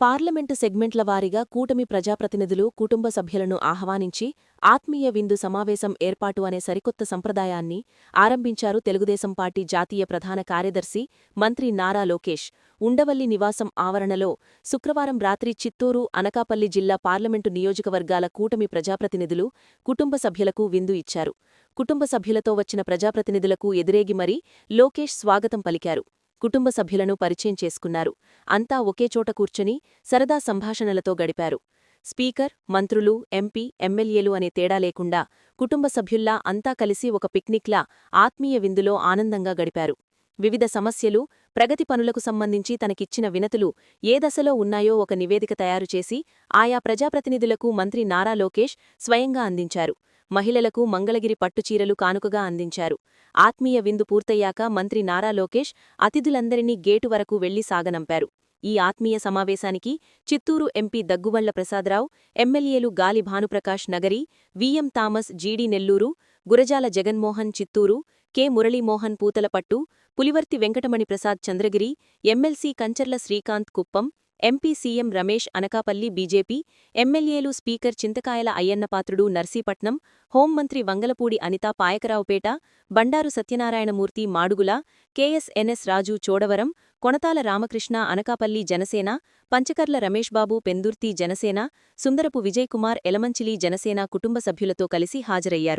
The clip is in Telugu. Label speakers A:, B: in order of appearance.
A: పార్లమెంటు సెగ్మెంట్ల వారీగా కూటమి ప్రజాప్రతినిధులు కుటుంబ సభ్యులను ఆహ్వానించి ఆత్మీయ విందు సమావేశం ఏర్పాటు అనే సరికొత్త సంప్రదాయాన్ని ఆరంభించారు తెలుగుదేశం పార్టీ జాతీయ ప్రధాన కార్యదర్శి మంత్రి నారా లోకేష్. ఉండవల్లి నివాసం ఆవరణలో శుక్రవారం రాత్రి చిత్తూరు అనకాపల్లి జిల్లా పార్లమెంటు నియోజకవర్గాల కూటమి ప్రజాప్రతినిధులు కుటుంబ సభ్యులకు విందు ఇచ్చారు. కుటుంబ సభ్యులతో వచ్చిన ప్రజాప్రతినిధులకు ఎదురేగి మరీ లోకేష్ స్వాగతం పలికారు. కుటుంబ సభ్యులను పరిచయం చేసుకున్నారు. అంతా ఒకే చోట కూర్చుని సరదా సంభాషణలతో గడిపారు. స్పీకర్ మంత్రులు ఎంపీ ఎమ్మెల్యేలు అనే తేడా లేకుండా కుటుంబ సభ్యుల్లా అంతా కలిసి ఒక పిక్నిక్లా ఆత్మీయ విందులో ఆనందంగా గడిపారు. వివిధ సమస్యలు ప్రగతి పనులకు సంబంధించి తనకిచ్చిన వినతులు ఏ దశలో ఉన్నాయో ఒక నివేదిక తయారుచేసి ఆయా ప్రజాప్రతినిధులకు మంత్రి నారా లోకేష్ స్వయంగా అందించారు. మహిళలకు మంగళగిరి పట్టుచీరలు కానుకగా అందించారు. ఆత్మీయ విందు పూర్తయ్యాక మంత్రి నారా లోకేష్ అతిథులందరినీ గేటు వరకు వెళ్ళి సాగనంపారు. ఈ ఆత్మీయ సమావేశానికి చిత్తూరు ఎంపీ దగ్గువళ్ళ ప్రసాదరావు ఎమ్మెల్యేలు Gali Bhanuprakash Nagari VM Thomas GD Nellore Gurajala Jaganmohan Chittoor K. Muralimohan Puthalapattu Pulivarthi Venkatamani Prasad Chandragiri MLC Kancharla Srikanth Kuppam MP CM Ramesh Anakapalli BJP ఎమ్మెల్యేలు స్పీకర్ చింతకాయల అయ్యన్నపాత్రుడు నర్సీపట్నం హోంమంత్రి వంగలపూడి అనితా పాయకరావుపేట బండారు సత్యనారాయణమూర్తి మాడుగుల కెఎస్ఎన్ఎస్ రాజు చోడవరం కొణతాల రామకృష్ణ అనకాపల్లి జనసేన పంచకర్ల రమేష్బాబు పెందుర్తి జనసేన సుందరపు విజయకుమార్ ఎలమంచిలి జనసేన కుటుంబ సభ్యులతో కలిసి హాజరయ్యారు.